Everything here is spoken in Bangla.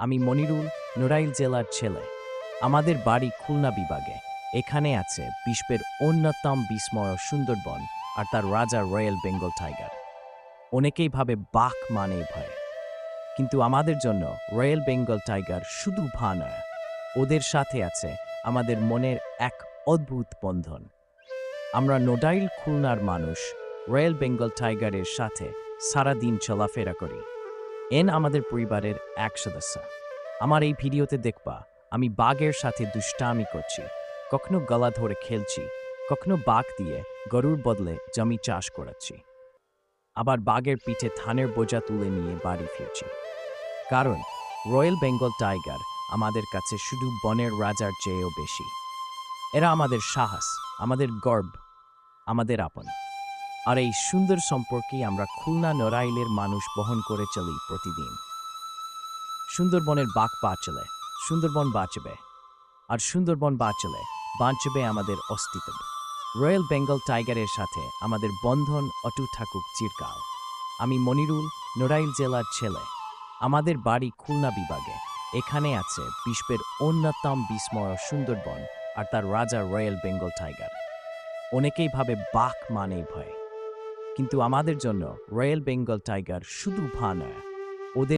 আমি মনিরুল নোরাইল জেলার ছেলে। আমাদের বাড়ি খুলনা বিভাগে। এখানে আছে বিশ্বের অন্যতম বিস্ময় সুন্দরবন আর তার রাজা রয়্যাল বেঙ্গল টাইগার। অনেকেই ভাবে বাঘ মানে ভয়। কিন্তু আমাদের জন্য রয়্যাল বেঙ্গল টাইগার শুধু ভা নয়, ওদের সাথে আছে আমাদের মনের এক অদ্ভুত বন্ধন। আমরা নোডাইল খুলনার মানুষ, রয়্যাল বেঙ্গল টাইগারের সাথে সারাদিন চলাফেরা করি। এন আমাদের পরিবারের এক সদস্য। আমার এই ভিডিওতে দেখবা, আমি বাঘের সাথে দুষ্টামি করছি, কখনো গলা ধরে খেলছি, কখনো বাঘ দিয়ে গরুর বদলে জমি চাষ করাচ্ছি। আবার বাঘের পিঠে ধানের বোঝা তুলে নিয়ে বাড়ি ফিরছি। কারণ, রয়্যাল বেঙ্গল টাইগার আমাদের কাছে শুধু বনের রাজার চেয়েও বেশি। এরা আমাদের সাহস, আমাদের গর্ব, আমাদের আপন। আর এই সুন্দর সম্পর্কেই আমরা খুলনা নড়াইলের মানুষ বহন করে চলি প্রতিদিন। সুন্দরবনের বাঘ বাঁচলে, সুন্দরবন বাঁচবে, আর সুন্দরবন বাঁচলে, বাঁচবে আমাদের অস্তিত্ব। রয়্যাল বেঙ্গল টাইগারের সাথে আমাদের বন্ধন অটুট থাকুক চিরকাল। আমি মনিরুল, নড়াইল জেলার ছেলে। আমাদের বাড়ি খুলনা বিভাগে। এখানে আছে বিশ্বের অন্যতম বিস্ময় সুন্দরবন আর তার রাজা রয়্যাল বেঙ্গল টাইগার। অনেকেই ভাবে বাঘ মানেই ভয়। কিন্তু আমাদের জন্য রয়্যাল বেঙ্গল টাইগার শুধু ভা নয়।